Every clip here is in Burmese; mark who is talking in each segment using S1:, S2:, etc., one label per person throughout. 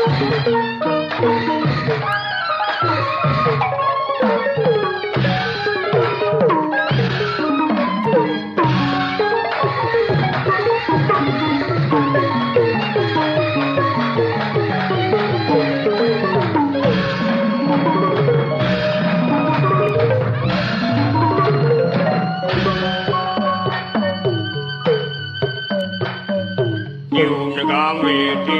S1: Chiều sẽ ca nguyện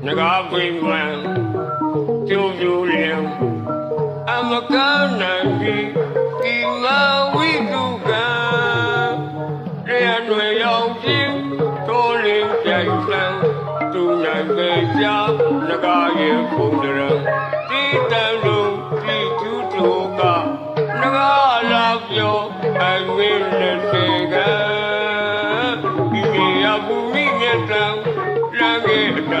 S1: င်နမဟံစိတ်ကိတုံးတံရောရာပွဲတကြံနဂါလာပြောအဝိလက်တေကဒီမြေယဘူမိနဲ့တံလံကေတာတကြံနဂါပိမံကျိုးကျိုးလျံအမကနိုင်ပြီးဒီမဝိတုကံရရွယ်ရောက်ခြင်းတိုးလင်းပြိုင်စံသူနိုင်ပေကြနဂါရဲ့ပုံတရံတိတန်လုံးဒီကျူးတိုကနဂါလာပြောအဝိလက်စေကဒီရဘူမိမြတ်တံလ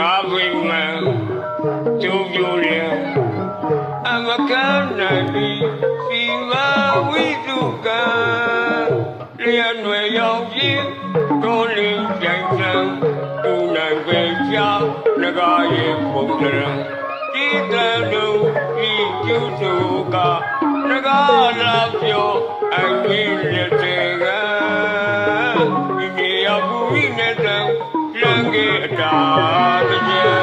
S1: တာတည်းနဂါဝိမံကျိုးကျိုးလျံအမကနိုင်ပြီးစီမဝိတုကံလျက်ွယ်ရောက်ပြီးတိုးလင်းကြိုင်စံသူနိုင်ပေချာနဂါရဲ့ပုံတရံဒီတန်လုံးဒီကျူးစုကနဂါလာပြောအဝိလက်တေကဒီမြေရောက် God, yeah.